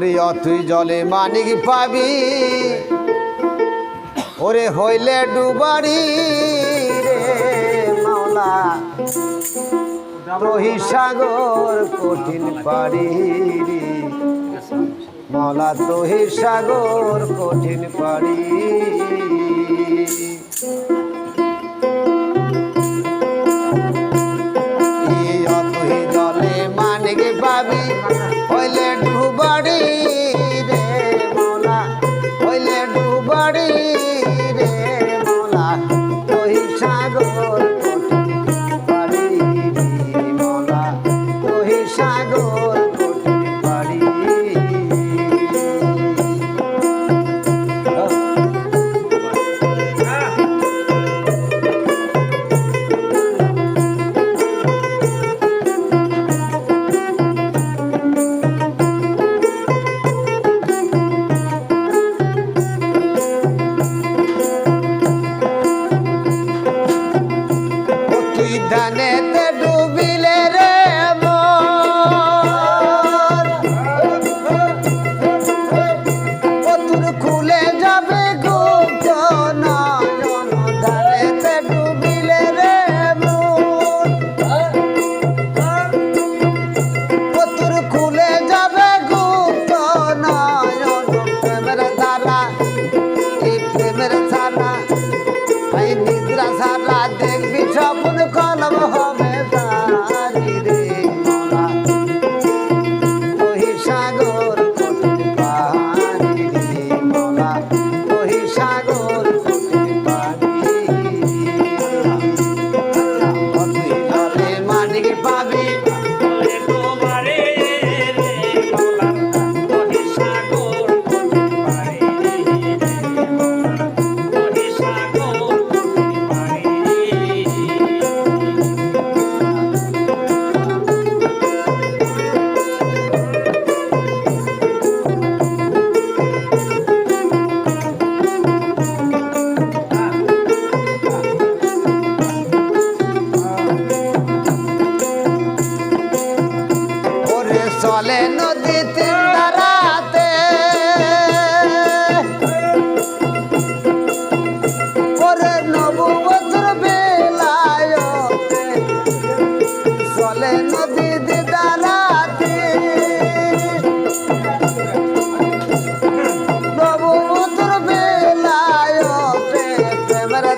ওরে অতুই জলে মানিক পাবি। ওরে হইলে ডুবারি রে মাওলা। রহি সাগর কঠিন পারি মাওলা, তোহি সাগর কঠিন পারি জলে মানিক পাবি। হইলে ডুবাড়ি। দানেতে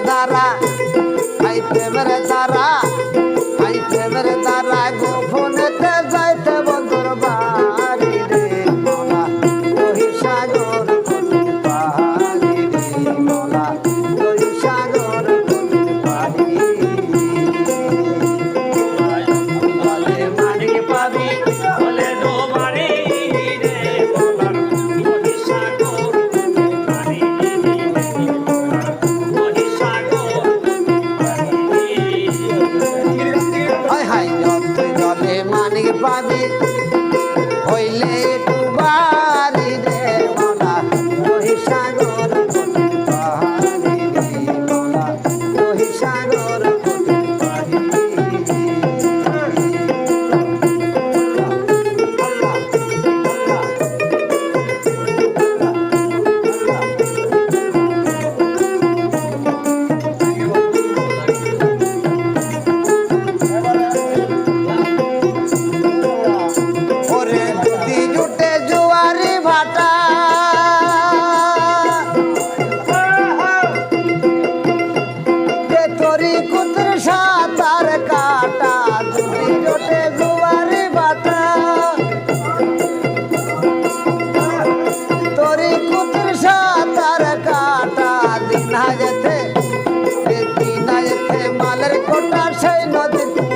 तारा आई प्रेम रे तारा আমাদের কোটা সেই নদী